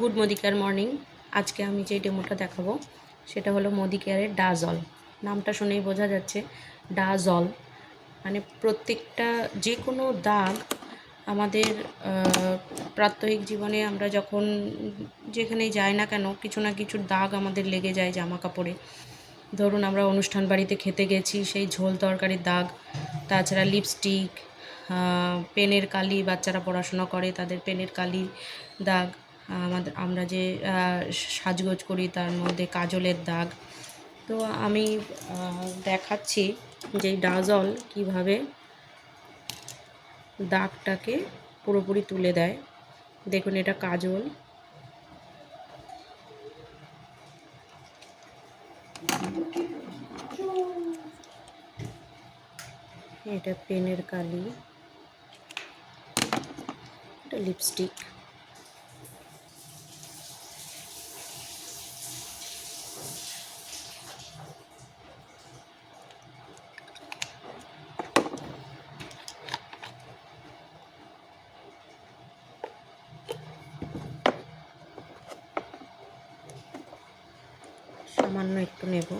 Good Modi care morning. আজকে আমি যে ডেমোটা দেখাবো, সেটা হলো মোদি কেয়ারের ডাজল নামটা শুনেই বোঝা যাচ্ছে ডাজল মানে প্রত্যেকটা, যে কোনো দাগ আমাদের প্রাত্যহিক জীবনে আমরা যখন যেখানেই যাই না কেন, কিছু না কিছু দাগ আমাদের লেগে যায় জামা কাপড়ে ধরুন আমরা অনুষ্ঠান বাড়িতে খেতে গেছি, সেই ঝোল তরকারির দাগ, তাছাড়া লিপস্টিক পেনের কালি, বাচ্চারা পড়াশোনা করে, তাদের পেনের কালি দাগ আমাদের আমরা যে সাজগোজ করি তার মধ্যে কাজলের দাগ। তো আমি দেখাচ্ছি যে ডাজল কীভাবে দাগটাকে পুরোপুরি তুলে দেয়। দেখুন এটা কাজল। এটা পেনের কালি। এটা লিপস্টিক। সামান্য একটু নেব।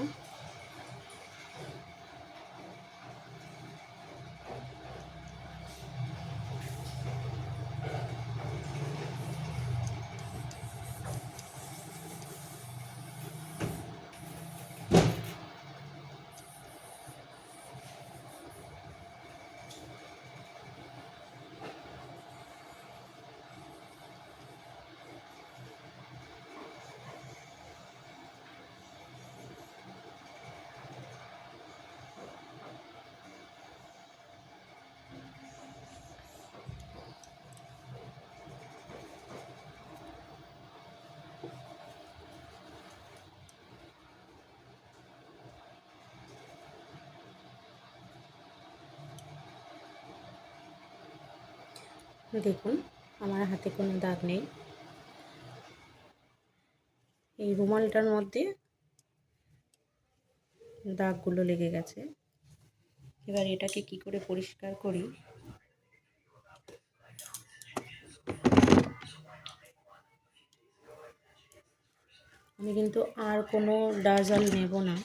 দেখুন, আমার হাতে কোনো দাগ নেই। এই রুমালটার মধ্যে দাগগুলো লেগে গেছে। এবার এটাকে কি করে পরিষ্কার করি? আমি কিন্তু আর কোনো ডাজাল নেব না।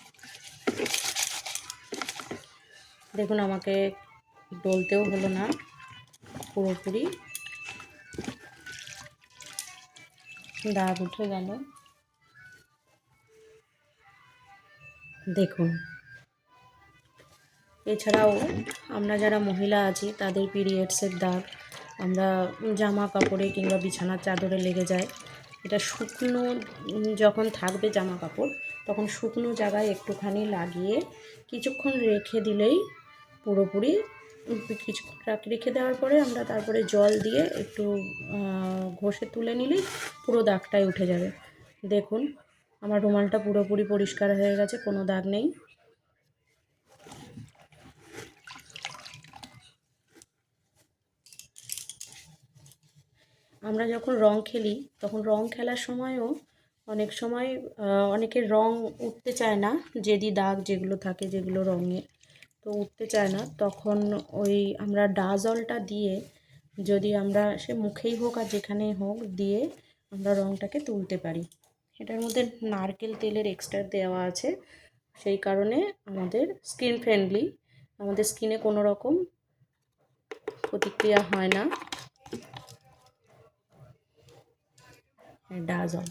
দেখুন, আমাকে ডলতেও হলো না। পুরোপুরি। দাগ উঠে গেল। দেখুন। এছাড়াও আমরা যারা মহিলা আছি, তাদের পিরিয়ডসের দাগ, আমরা জামা কাপড়ে কিংবা বিছানার চাদরে লেগে যায়। এটা শুকনো, যখন থাকবে জামা কাপড়, তখন শুকনো জায়গায় একটুখানি লাগিয়ে কিছুক্ষণ রেখে দিলেই পুরোপুরি কিছুক্ষণ রাখ- দেওয়ার পরে আমরা তারপরে জল দিয়ে একটু ঘষে তুলে নিলেই পুরো দাগটাই উঠে যাবে। দেখুন, আমার রুমালটা পুরোপুরি পরিষ্কার হয়ে গেছে, কোনো দাগ নেই। আমরা যখন রং খেলি, তখন রং খেলার সময়ও অনেক সময় অনেকের রং উঠতে চায় না যেদি দাগ যেগুলো থাকে যেগুলো রঙের। তো উঠতে চায় না, তখন ওই আমরা ডাজলটা দিয়ে যদি আমরা সে মুখেই হোক আর যেখানেই হোক দিয়ে আমরা রংটাকে তুলতে পারি। এটার মধ্যে নারকেল তেলের এক্সট্রা দেওয়া আছে। সেই কারণে আমাদের স্কিন ফ্রেন্ডলি আমাদের স্কিনে কোনো রকম প্রতিক্রিয়া হয় না। ডাজল